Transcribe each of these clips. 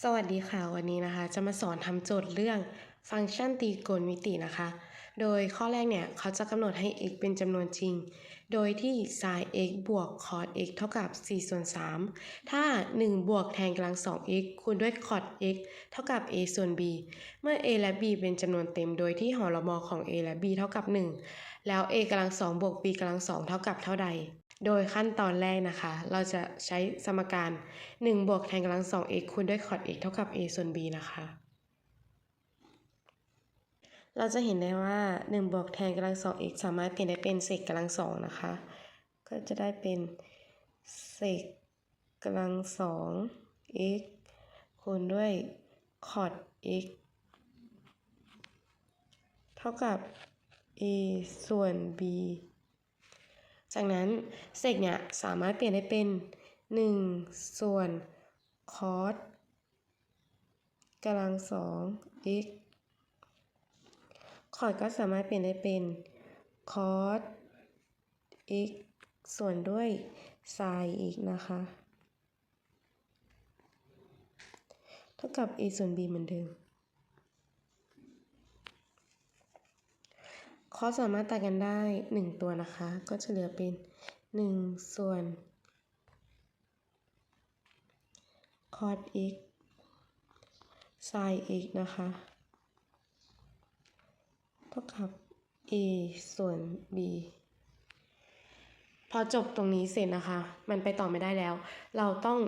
สวัสดีค่ะ วันนี้นะคะ จะมาสอนทำโจทย์เรื่องฟังก์ชันตรีโกณมิตินะคะ โดยข้อแรกเนี่ย เขาจะกำหนดให้ x เป็นจำนวนจริง โดยที่ sin x บวก cos x เท่ากับ4ส่วน3ถ้า 1 บวกแทนกำลัง 2x คูณด้วย cos x เท่ากับ a ส่วน b เมื่อ a และ b เป็นจำนวนเต็ม โดยที่หอระบอของ a และ b เท่ากับ 1 แล้ว a กำลัง2บวก b กำลัง2เท่ากับเท่าใด โดยขั้นตอนแรกนะคะ เราจะใช้สมการ 1 บวกแทนกำลัง 2x คูณด้วย cos x เท่ากับ a ส่วน b นะคะ เราจะเห็นได้ว่า 1 บวกแทนกำลัง 2x สามารถเปลี่ยนได้เป็นเศษกำลัง2นะคะ ก็จะได้เป็นเศษกำลัง2 x คูณด้วย cos x เท่ากับ a ส่วน b จากนั้นเศษเนี่ยสามารถเปลี่ยนได้เป็น 1 ส่วน cos กำลัง2 x cos ก็สามารถเปลี่ยนได้เป็น cos x ส่วนด้วย sin x นะคะ เท่ากับ a ส่วน b เหมือนเดิม ข้อสามารถตัดกันได้ 1 ตัวนะคะ ก็จะเหลือเป็น 1 ส่วน cos x sin x นะคะ เท่ากับ a ส่วน b พอจบตรงนี้เสร็จนะคะ มันไปต่อไม่ได้แล้ว เราต้อง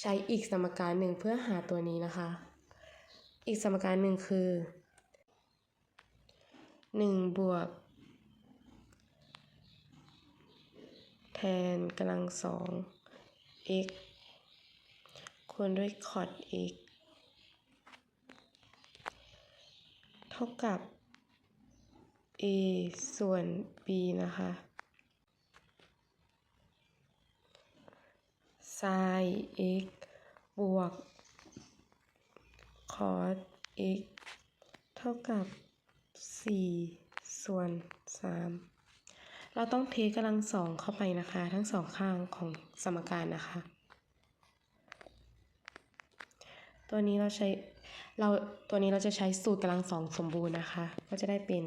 ใช้อีกสมการหนึ่งเพื่อหาตัวนี้นะคะ อีกสมการหนึ่งคือ 1บวก แทนกำลังสอง x คูณด้วย cos x เท่ากับ a ส่วน b นะคะ sin x บวก cos x เท่ากับ 4ส่วน3เราต้องเทกำลังสองเข้าไปนะคะ ทั้งสองข้างของสมการนะคะ ตัวนี้เราใช้เราตัวนี้เราจะใช้สูตรกำลังสองสมบูรณ์นะคะ ก็จะได้เป็น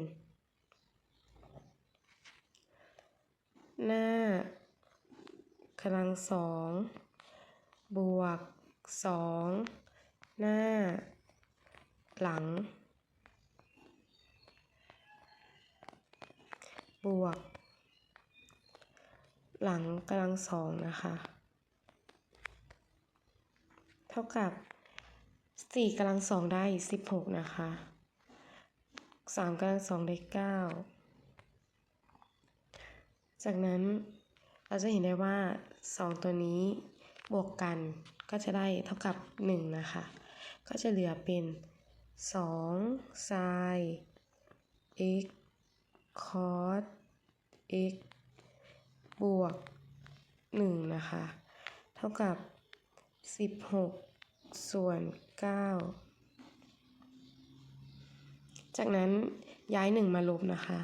หน้ากำลังสองบวกสองหน้า หลัง บวก หลังกำลังสองนะคะ เท่ากับสี่กำลังสองได้สิบหกนะคะสามกำลังสองได้เก้าจากนั้นเราจะเห็นได้ว่าสองตัวนี้บวกกันก็จะได้เท่ากับหนึ่งนะคะ ก็จะเหลือเป็นสอง sin x cos x บวก 1 นะคะ เท่ากับ 16 ส่วน 9 จากนั้นย้าย 1 มาลบนะคะ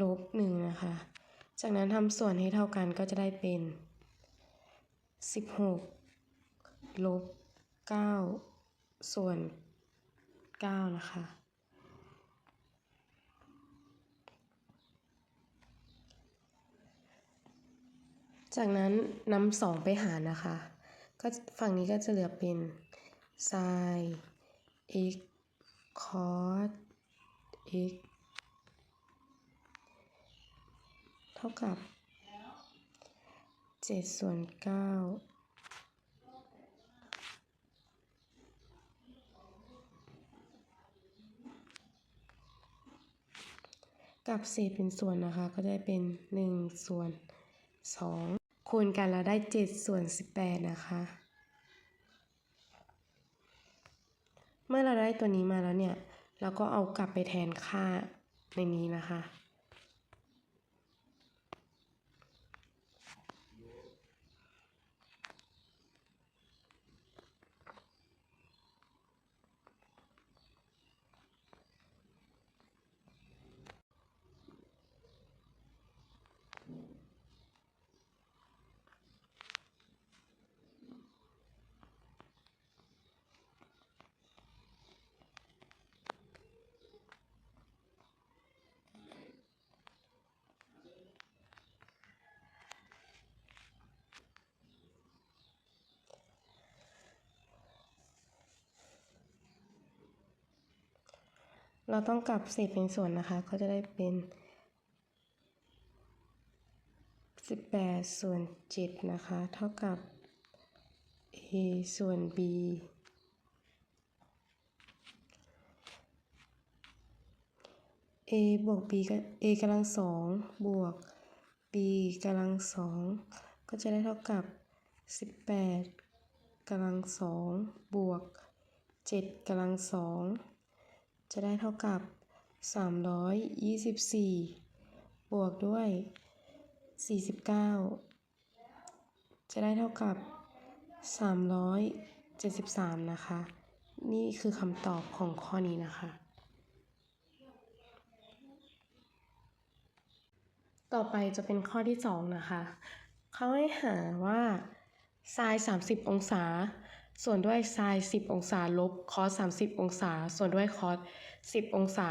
ลบหนึ่งนะคะ จากนั้นทำส่วนให้เท่ากันก็จะได้เป็น 16 ลบ 9 ส่วน 9 นะคะ จากนั้นนำสองไปหารนะคะ ก็ฝั่งนี้ก็จะเหลือเป็น sin x cos x เท่ากับ7ส่วน9กับเศษเป็นส่วนนะคะ ก็ได้เป็น1ส่วน2คูณกันแล้วได้7ส่วน18นะคะเมื่อเราได้ตัวนี้มาแล้วเนี่ย เราก็เอากลับไปแทนค่าในนี้นะคะ เราต้องกลับเศษเป็นส่วนนะคะ ก็จะได้เป็น 18 ส่วน 7 นะคะ เท่ากับ a ส่วน b a บวก b ก็ a กำลังสองบวก b กำลังสองก็จะได้เท่ากับ 18กำลังสองบวก 7กำลังสอง จะได้เท่ากับ 324 บวกด้วย 49 จะได้เท่ากับ 373 นะคะ นี่คือคำตอบของข้อนี้นะคะ ต่อไปจะเป็นข้อที่ 2 นะคะ เขาให้หาว่า ไซน์30 องศา ส่วนด้วยไซน์10 องศาลบคอส30 องศา ส่วนด้วยคอส10 องศา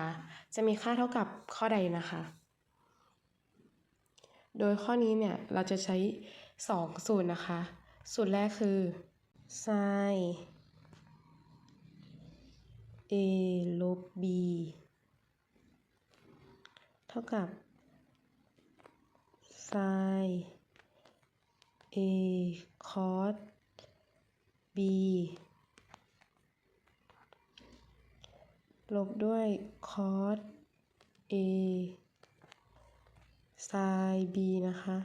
จะมีค่าเท่ากับข้อใดนะคะ โดยข้อนี้เนี่ยเราจะใช้ 2 สูตรนะคะ สูตรแรกคือไซน์ a ลบ b เท่ากับ sin a cos b ลบด้วย cos a sin b นะคะ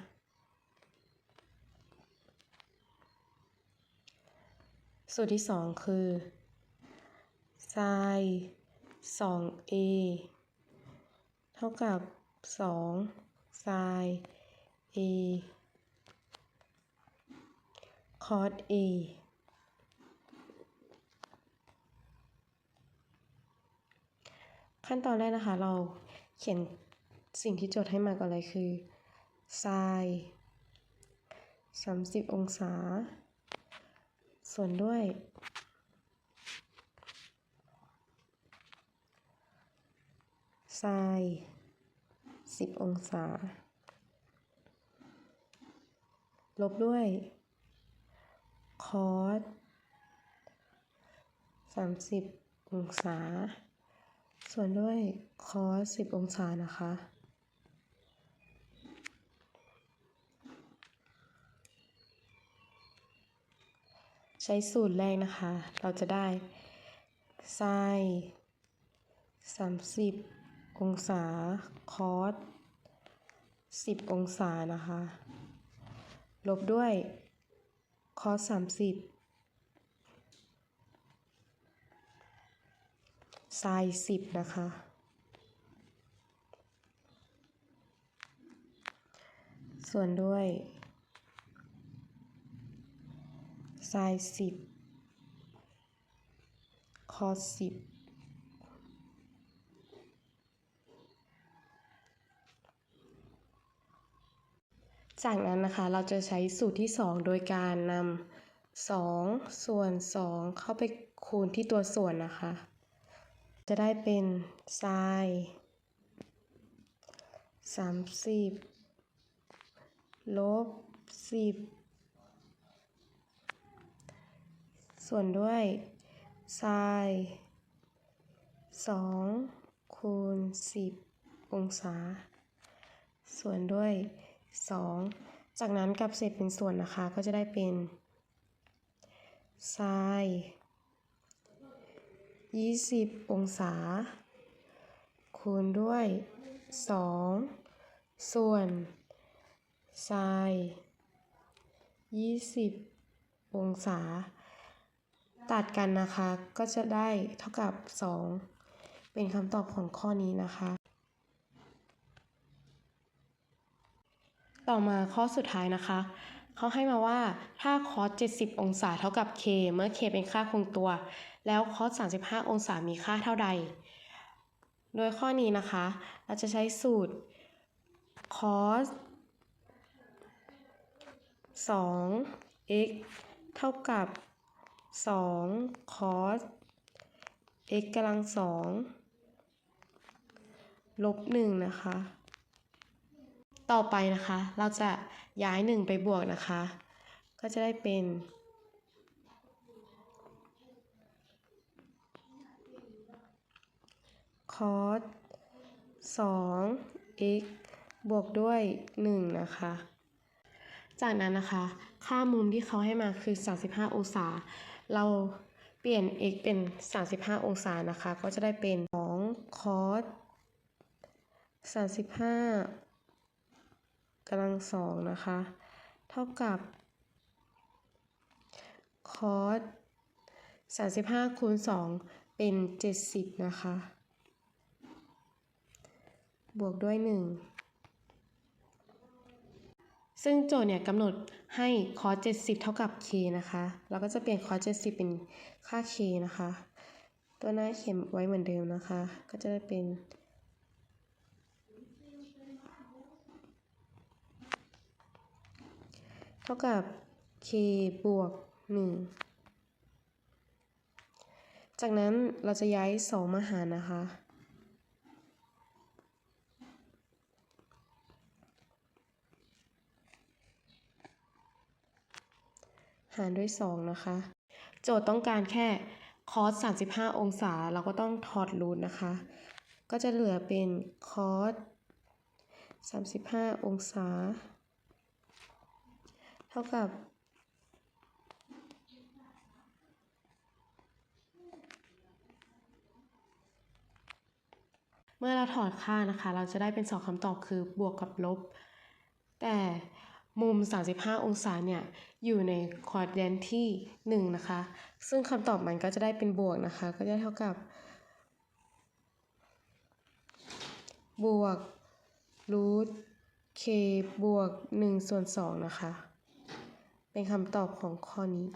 สูตรที่สองคือ sin 2 a เท่ากับ 2 sin a cos a ขั้นตอนแรกนะคะ เราเขียนสิ่งที่โจทย์ให้มาก่อนเลยคือ sin 30 องศา ส่วนด้วย sin 10 องศา ลบด้วย cos 30 องศา ส่วนด้วย cos 10 องศานะคะ ใช้สูตรแรกนะคะ เราจะได้ sin 30 องศา cos 10 องศานะคะ ลบด้วย cos 30 sin 10นะคะ ส่วนด้วย sin 10 cos 10จากนั้นนะคะเราจะใช้สูตรที่ 2 โดยการนำ2 ส่วน 2 เข้าไปคูณที่ตัวส่วนนะคะ จะได้เป็น sin 30ลบ10ส่วนด้วย sin 2คูณ10องศา ส่วนด้วย2จากนั้นกลับเศษเป็นส่วนนะคะก็จะได้เป็น sin 20 องศา คูณด้วย 2 ส่วน sin 20 องศา ตัดกันนะคะ ก็จะได้เท่ากับ 2 เป็นคำตอบของข้อนี้นะคะ ต่อมาข้อสุดท้ายนะคะเขาให้มาว่าถ้าคอส70 องศาเท่ากับ k เมื่อ k เป็นค่าคงตัว แล้วคอส35 องศามีค่าเท่าใด โดยข้อนี้นะคะ เราจะใช้สูตร cos 2 x เท่ากับ2 cos x กำลังสองลบ1นะคะ ต่อไปนะคะ เราจะย้าย1ไปบวกนะคะ ก็จะได้เป็น cos 2 x บวกด้วย 1 นะคะ จากนั้นนะคะ ค่ามุมที่เขาให้มาคือ 35 องศา เราเปลี่ยน x เป็น 35 องศานะคะ ก็จะได้เป็น2 cos 35กำลังสองนะคะ เท่ากับ cos 35คูณ2เป็น 70 นะคะ บวกด้วย 1 ซึ่งโจทย์เนี่ยกำหนดให้ cos 70 เท่ากับ k นะคะ เราก็จะเปลี่ยน cos 70 เป็นค่า k นะคะ ตัวหน้าเข็มไว้เหมือนเดิมนะคะ ก็จะได้เป็นเท่ากับ k บวก 1 จากนั้นเราจะย้าย 2 มาหารนะคะ หารด้วย 2 นะคะ โจทย์ต้องการแค่ cos 35 องศา เราก็ต้องถอดรูทนะคะ ก็จะเหลือเป็น cos 35 องศา เท่ากับเมื่อเราถอดค่านะคะ เราจะได้เป็น2คำตอบคือบวกกับลบ แต่ มุม 35 องศาเนี่ยอยู่ในควอดแดนที่ 1 นะคะ ซึ่งคำตอบมันก็จะได้เป็นบวกนะคะ ก็จะเท่ากับบวกรูทเคบวก1ส่วน2นะคะ เป็นคำตอบของข้อนี้